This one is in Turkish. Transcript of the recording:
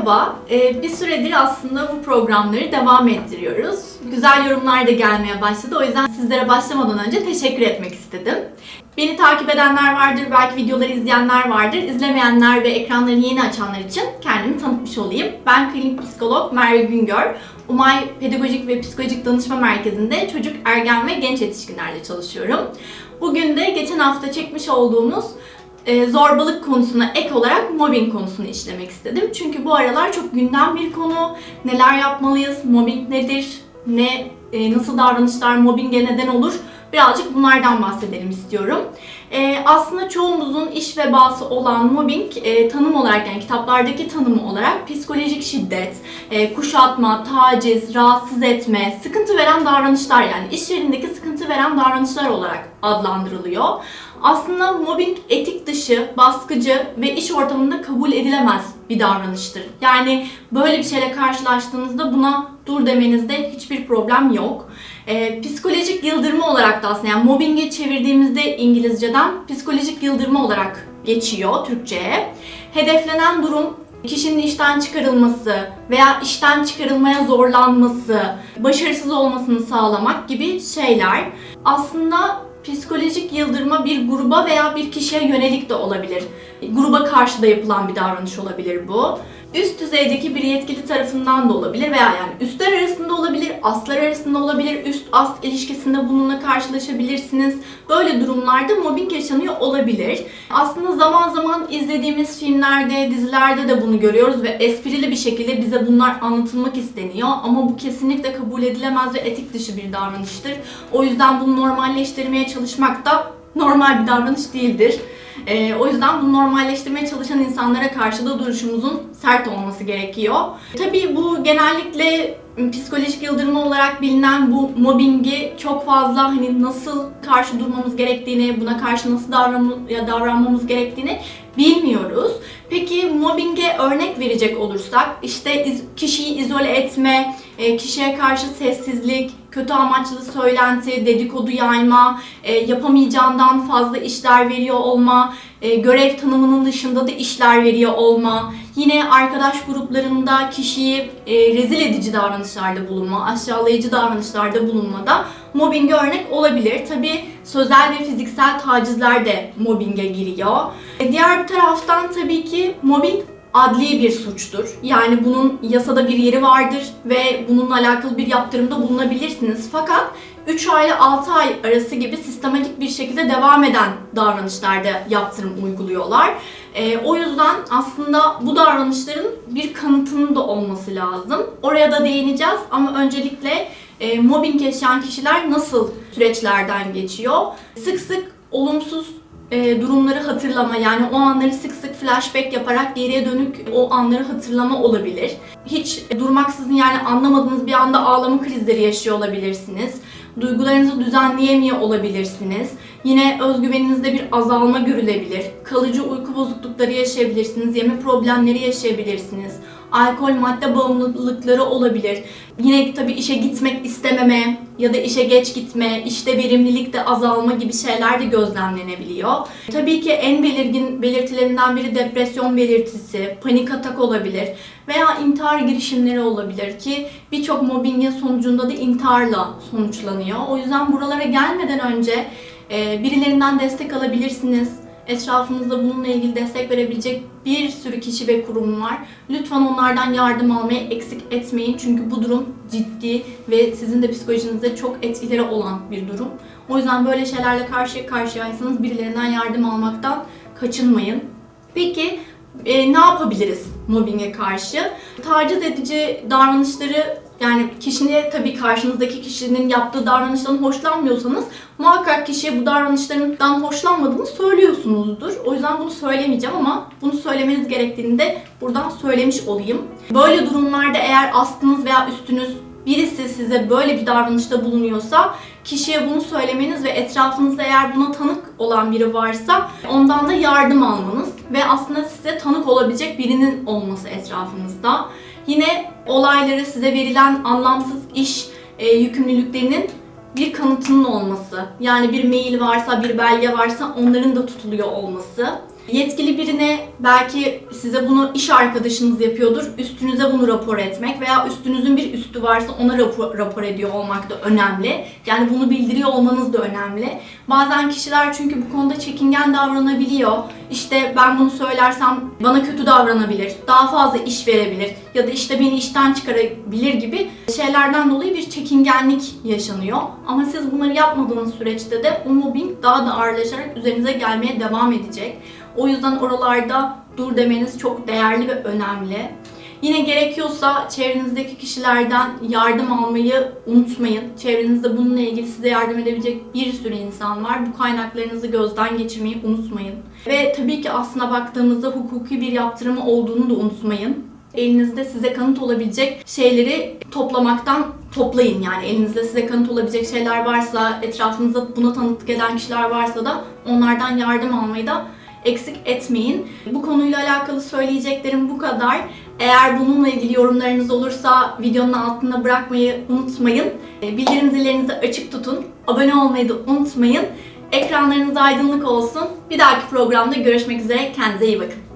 Merhaba. Ee, bir süredir aslında bu programları devam ettiriyoruz. Güzel yorumlar da gelmeye başladı. O yüzden sizlere başlamadan önce teşekkür etmek istedim. Beni takip edenler vardır, belki videoları izleyenler vardır. İzlemeyenler ve ekranları yeni açanlar için kendimi tanıtmış olayım. Ben klinik psikolog Merve Güngör. Umay Pedagojik ve Psikolojik Danışma Merkezi'nde çocuk, ergen ve genç yetişkinlerle çalışıyorum. Bugün de geçen hafta çekmiş olduğumuz e, zorbalık konusuna ek olarak mobbing konusunu işlemek istedim. Çünkü bu aralar çok gündem bir konu. Neler yapmalıyız? Mobbing nedir? Ne e, nasıl davranışlar mobbinge neden olur? Birazcık bunlardan bahsedelim istiyorum. E, aslında çoğumuzun iş vebası olan mobbing e, tanım olarak yani kitaplardaki tanımı olarak psikolojik şiddet, e, kuşatma, taciz, rahatsız etme, sıkıntı veren davranışlar yani iş yerindeki sıkıntı veren davranışlar olarak adlandırılıyor. Aslında mobbing etik dışı, baskıcı ve iş ortamında kabul edilemez bir davranıştır. Yani böyle bir şeyle karşılaştığınızda buna dur demenizde hiçbir problem yok. Ee, psikolojik yıldırma olarak da aslında yani mobbingi çevirdiğimizde İngilizceden psikolojik yıldırma olarak geçiyor Türkçe'ye. Hedeflenen durum kişinin işten çıkarılması veya işten çıkarılmaya zorlanması, başarısız olmasını sağlamak gibi şeyler. Aslında psikolojik yıldırma bir gruba veya bir kişiye yönelik de olabilir. Gruba karşı da yapılan bir davranış olabilir bu. Üst düzeydeki bir yetkili tarafından da olabilir veya yani üstler arasında olabilir, astlar arasında olabilir, üst ast ilişkisinde bununla karşılaşabilirsiniz. Böyle durumlarda mobbing yaşanıyor olabilir. Aslında zaman zaman izlediğimiz filmlerde, dizilerde de bunu görüyoruz ve esprili bir şekilde bize bunlar anlatılmak isteniyor. Ama bu kesinlikle kabul edilemez ve etik dışı bir davranıştır. O yüzden bunu normalleştirmeye çalışmak da normal bir davranış değildir. Ee, o yüzden bunu normalleştirmeye çalışan insanlara karşı da duruşumuzun sert olması gerekiyor. Tabii bu genellikle psikolojik yıldırma olarak bilinen bu mobbingi çok fazla hani nasıl karşı durmamız gerektiğini, buna karşı nasıl davranmamız gerektiğini bilmiyoruz. Peki mobbinge örnek verecek olursak işte kişiyi izole etme, e, kişiye karşı sessizlik, kötü amaçlı söylenti, dedikodu yayma, e, yapamayacağından fazla işler veriyor olma, e, görev tanımının dışında da işler veriyor olma, yine arkadaş gruplarında kişiyi e, rezil edici davranışlarda bulunma, aşağılayıcı davranışlarda bulunma da mobbinge örnek olabilir. Tabi sözel ve fiziksel tacizler de mobbinge giriyor. E, diğer bir taraftan tabii ki mobbing adli bir suçtur. Yani bunun yasada bir yeri vardır ve bununla alakalı bir yaptırımda bulunabilirsiniz. Fakat 3 ay ile 6 ay arası gibi sistematik bir şekilde devam eden davranışlarda yaptırım uyguluyorlar. E, o yüzden aslında bu davranışların bir kanıtının da olması lazım. Oraya da değineceğiz ama öncelikle e, mobbing yaşayan kişiler nasıl süreçlerden geçiyor? Sık sık olumsuz e, durumları hatırlama yani o anları sık sık flashback yaparak geriye dönük o anları hatırlama olabilir. Hiç durmaksızın yani anlamadığınız bir anda ağlama krizleri yaşıyor olabilirsiniz. Duygularınızı düzenleyemiyor olabilirsiniz. Yine özgüveninizde bir azalma görülebilir. Kalıcı uyku bozuklukları yaşayabilirsiniz. Yeme problemleri yaşayabilirsiniz alkol madde bağımlılıkları olabilir. Yine tabii işe gitmek istememe ya da işe geç gitme, işte verimlilikte azalma gibi şeyler de gözlemlenebiliyor. Tabii ki en belirgin belirtilerinden biri depresyon belirtisi, panik atak olabilir veya intihar girişimleri olabilir ki birçok mobbingin sonucunda da intiharla sonuçlanıyor. O yüzden buralara gelmeden önce birilerinden destek alabilirsiniz Etrafınızda bununla ilgili destek verebilecek bir sürü kişi ve kurum var. Lütfen onlardan yardım almayı eksik etmeyin. Çünkü bu durum ciddi ve sizin de psikolojinizde çok etkileri olan bir durum. O yüzden böyle şeylerle karşı karşıyaysanız birilerinden yardım almaktan kaçınmayın. Peki e, ne yapabiliriz mobbinge karşı? Taciz edici davranışları yani kişiye tabii karşınızdaki kişinin yaptığı davranıştan hoşlanmıyorsanız muhakkak kişiye bu davranışlarından hoşlanmadığını söylüyorsunuzdur. O yüzden bunu söylemeyeceğim ama bunu söylemeniz gerektiğini de buradan söylemiş olayım. Böyle durumlarda eğer astınız veya üstünüz birisi size böyle bir davranışta bulunuyorsa kişiye bunu söylemeniz ve etrafınızda eğer buna tanık olan biri varsa ondan da yardım almanız ve aslında size tanık olabilecek birinin olması etrafınızda. Yine olayları size verilen anlamsız iş e, yükümlülüklerinin bir kanıtının olması. Yani bir mail varsa, bir belge varsa onların da tutuluyor olması. Yetkili birine belki size bunu iş arkadaşınız yapıyordur. Üstünüze bunu rapor etmek veya üstünüzün bir üstü varsa ona rapor, rapor ediyor olmak da önemli. Yani bunu bildiriyor olmanız da önemli. Bazen kişiler çünkü bu konuda çekingen davranabiliyor. İşte ben bunu söylersem bana kötü davranabilir, daha fazla iş verebilir ya da işte beni işten çıkarabilir gibi şeylerden dolayı bir çekingenlik yaşanıyor. Ama siz bunları yapmadığınız süreçte de o mobbing daha da ağırlaşarak üzerinize gelmeye devam edecek. O yüzden oralarda dur demeniz çok değerli ve önemli. Yine gerekiyorsa çevrenizdeki kişilerden yardım almayı unutmayın. Çevrenizde bununla ilgili size yardım edebilecek bir sürü insan var. Bu kaynaklarınızı gözden geçirmeyi unutmayın. Ve tabii ki aslına baktığımızda hukuki bir yaptırımı olduğunu da unutmayın. Elinizde size kanıt olabilecek şeyleri toplamaktan toplayın yani elinizde size kanıt olabilecek şeyler varsa, etrafınızda buna tanıklık eden kişiler varsa da onlardan yardım almayı da eksik etmeyin. Bu konuyla alakalı söyleyeceklerim bu kadar. Eğer bununla ilgili yorumlarınız olursa videonun altına bırakmayı unutmayın. E, Bildirim zillerinizi açık tutun. Abone olmayı da unutmayın. Ekranlarınız aydınlık olsun. Bir dahaki programda görüşmek üzere. Kendinize iyi bakın.